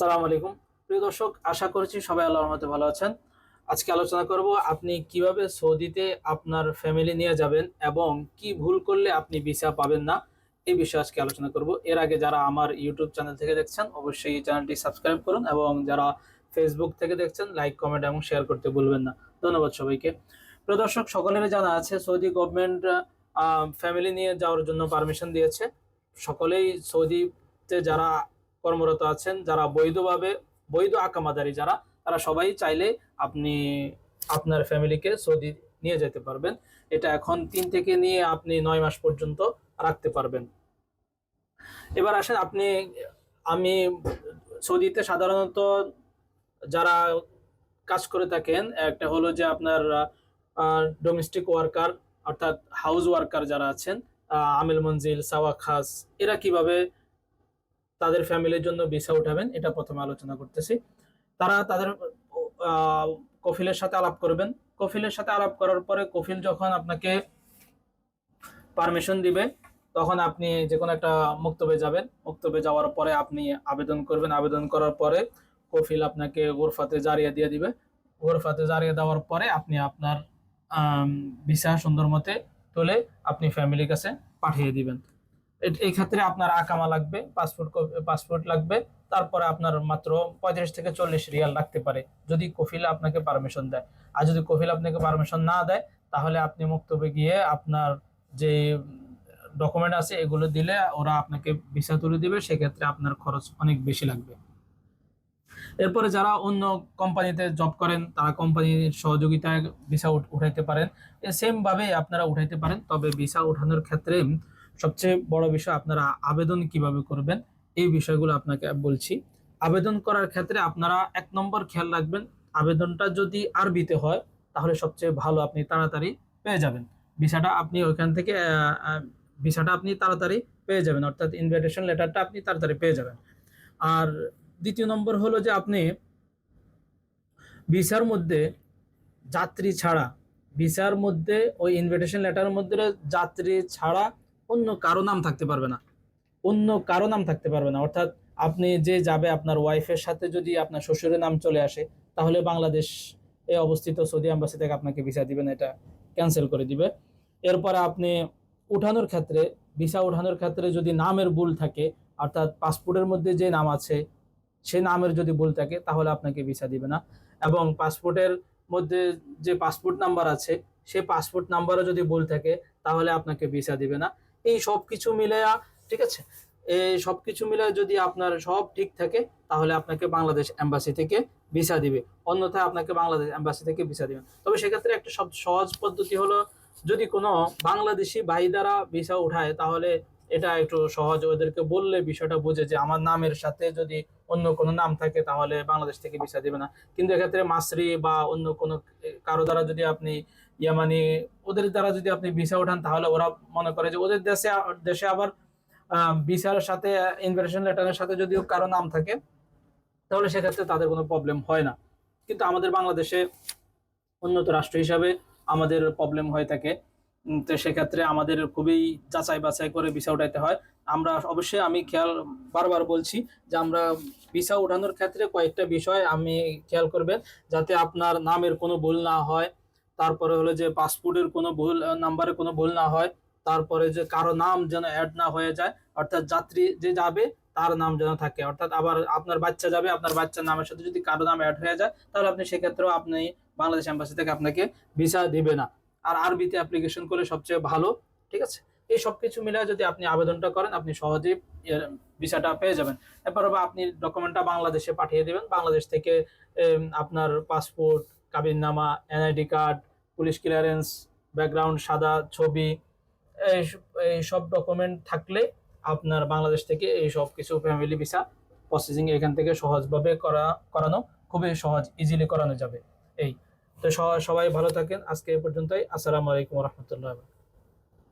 সালাম আলাইকুম। প্রিয় দর্শক, আশা করছি সবাই আল্লাহর রহমতে ভালো আছেন। আজকে আলোচনা করব আপনি কীভাবে সৌদিতে আপনার ফ্যামিলি নিয়ে যাবেন এবং কি ভুল করলে আপনি ভিসা পাবেন না, এই বিষয়ে আজকে আলোচনা করব। এর আগে যারা আমার ইউটিউব চ্যানেল থেকে দেখছেন, অবশ্যই এই চ্যানেলটি সাবস্ক্রাইব করুন এবং যারা ফেসবুক থেকে দেখছেন লাইক কমেন্ট এবং শেয়ার করতে ভুলবেন না। ধন্যবাদ সবাইকে। প্রিয় দর্শক, সকলেরই জানা আছে, সৌদি গভর্নমেন্ট ফ্যামিলি নিয়ে যাওয়ার জন্য পারমিশন দিয়েছে। সকলেই সৌদিতে যারা কর্মরত আছেন, যারা বৈধভাবে, বৈধ আকামাদারি যারা, তারা সবাই চাইলে আপনি আপনার ফ্যামিলিকে সৌদি নিয়ে যেতে পারবেন। এটা এখন তিন থেকে নিয়ে আপনি নয় মাস পর্যন্ত রাখতে পারবেন। এবার আসেন আপনি, আমি সৌদিতে সাধারণত যারা কাজ করে থাকেন, একটা হলো যে আপনার ডোমেস্টিক ওয়ার্কার অর্থাৎ হাউস ওয়ার্কার যারা আছেন আমিল মঞ্জিল সাওয়া খাস এরা কীভাবে তাদের ফ্যামিলির জন্য ভিসা উঠাবেন, এটা প্রথমে আলোচনা করতেছি। তারা তাদের কফিলের সাথে আলাপ করবেন। কফিলের সাথে আলাপ করার পরে কফিল যখন আপনাকে পারমিশন দিবে, তখন আপনি যে কোনো একটা মুক্তবে যাবেন। মুক্তবে যাওয়ার পরে আপনি আবেদন করবেন। আবেদন করার পরে কফিল আপনাকে গোরফাতে জারিয়ে দিয়ে দিবে। গোরফাতে জারিয়ে দেওয়ার পরে আপনি আপনার ভিসা সুন্দর মতে তুলে আপনি ফ্যামিলির কাছে পাঠিয়ে দিবেন। এই ক্ষেত্রে আপনার আকামা লাগবে, পাসপোর্ট পাসপোর্ট লাগবে, তারপরে আপনার মাত্র পঁয়ত্রিশ থেকে চল্লিশ রিয়াল লাগতে পারে, যদি কফিল আপনাকে পারমিশন দেয়। আর যদি কফিল আপনাকে পারমিশন না দেয়, তাহলে আপনি মুক্তবে গিয়ে আপনার যে ডকুমেন্ট আছে, এগুলো দিলে ওরা আপনাকে ভিসা তুলে দিবে, সেক্ষেত্রে আপনার খরচ অনেক বেশি লাগবে। এরপরে যারা অন্য কোম্পানিতে জব করেন, তারা কোম্পানির সহযোগিতায় ভিসা উঠাইতে পারেন। সেম ভাবে আপনারা উঠাইতে পারেন, তবে ভিসা উঠানোর ক্ষেত্রে সবচেয়ে বড় বিষয় আপনারা আবেদন কীভাবে করবেন, এই বিষয়গুলো আপনাকে বলছি। আবেদন করার ক্ষেত্রে আপনারা এক নম্বর খেয়াল রাখবেন, আবেদনটা যদি আরবিতে হয়, তাহলে সবচেয়ে ভালো আপনি তাড়াতাড়ি পেয়ে যাবেন। ভিসাটা আপনি ওইখান থেকে ভিসাটা আপনি তাড়াতাড়ি পেয়ে যাবেন, অর্থাৎ ইনভিটেশন লেটারটা আপনি তাড়াতাড়ি পেয়ে যাবেন। আর দ্বিতীয় নম্বর হলো যে আপনি ভিসার মধ্যে যাত্রী ছাড়া, ভিসার মধ্যে ওই ইনভিটেশন লেটারের মধ্যে যাত্রী ছাড়া অন্য কারও নাম থাকতে পারবে না। অন্য কারও নাম থাকতে পারবে না। অর্থাৎ আপনি যে যাবে আপনার ওয়াইফের সাথে যদি আপনার শ্বশুরের নাম চলে আসে, তাহলে বাংলাদেশ এ অবস্থিত সৌদি আম্বাসি থেকে আপনাকে ভিসা দিবেন এটা ক্যান্সেল করে দিবে। এরপরে আপনি উঠানোর ক্ষেত্রে ভিসা উঠানোর ক্ষেত্রে যদি নামের ভুল থাকে, অর্থাৎ পাসপোর্টের মধ্যে যে নাম আছে, সে নামের যদি ভুল থাকে, তাহলে আপনাকে ভিসা দিবে না। এবং পাসপোর্টের মধ্যে যে পাসপোর্ট নাম্বার আছে, সে পাসপোর্ট নাম্বারও যদি ভুল থাকে, তাহলে আপনাকে ভিসা দিবে না। এই সব কিছু মিলেয়া, ঠিক আছে? এই সব কিছু মিলে যদি আপনার সব ঠিক থাকে, তাহলে আপনাকে বাংলাদেশ এম্বাসি থেকে ভিসা দিবে। অন্যথায় আপনাকে বাংলাদেশ এম্বাসি থেকে ভিসা দিবে তবে সেক্ষেত্রে একটা সব সহজ পদ্ধতি হলো, যদি কোনো বাংলাদেশি ভাই দ্বারা ভিসা উঠায়, তাহলে এটা একটু সহজ ওদেরকে বললে বিষয়টা বুঝে যে আমার নামের সাথে যদি অন্য কোনো নাম থাকে তাহলে বাংলাদেশ থেকে ভিসা দিবে না। কিন্তু এক্ষেত্রে মাসরি বা অন্য কোনো কারও দ্বারা যদি আপনি ইয়ামানি, ওদের দ্বারা যদি আপনি ভিসা ওঠান তাহলে ওরা মনে করে যে ওদের দেশে দেশে আবার ভিসার সাথে ইনভিটেশন লেটারের সাথে যদিও কারও নাম থাকে, তাহলে সেক্ষেত্রে তাদের কোনো প্রবলেম হয় না। কিন্তু আমাদের বাংলাদেশে উন্নত রাষ্ট্র হিসাবে আমাদের প্রবলেম হয়ে থাকে। তো সেক্ষেত্রে আমাদের খুবই যাচাই বাছাই করে ভিসা উঠাইতে হয়। আমরা অবশ্যই আমি খেয়াল, বারবার বলছি যে আমরা ভিসা উঠানোর ক্ষেত্রে কয়েকটা বিষয় আমি খেয়াল করবেন, যাতে আপনার নামের কোনো ভুল না হয়, তারপরে হলো যে পাসপোর্টের কোনো ভুল নাম্বারে কোনো ভুল না হয়, তারপরে যে কারও নাম যেন অ্যাড না হয়ে যায়, অর্থাৎ যাত্রী যে যাবে তার নাম যেন থাকে, অর্থাৎ আবার আপনার বাচ্চা যাবে, আপনার বাচ্চার নামের সাথে যদি কারও নাম অ্যাড হয়ে যায়, তাহলে আপনি সেক্ষেত্রেও আপনি বাংলাদেশ এম্বাসি থেকে আপনাকে ভিসা দিবে না। আর আরবিতে অ্যাপ্লিকেশন করে সবচেয়ে ভালো, ঠিক আছে? এই সব কিছু মিলে যদি আপনি আবেদনটা করেন, আপনি সহজেই ভিসাটা পেয়ে যাবেন। এরপর আপনি ডকুমেন্টটা বাংলাদেশে পাঠিয়ে দেবেন। বাংলাদেশ থেকে আপনার passport কাবিননামা NID card police clearance background সাদা ছবি, এই সব ডকুমেন্ট থাকলে আপনার বাংলাদেশ থেকে এই সব কিছু ফ্যামিলি ভিসা প্রসেসিং এখান থেকে সহজভাবে করা, করানো খুবই সহজ ইজিলি করানো যাবে। এই তো সবাই ভালো থাকেন। আজকে এ পর্যন্তই। আসসালামু আলাইকুম রহমতুল্লাহ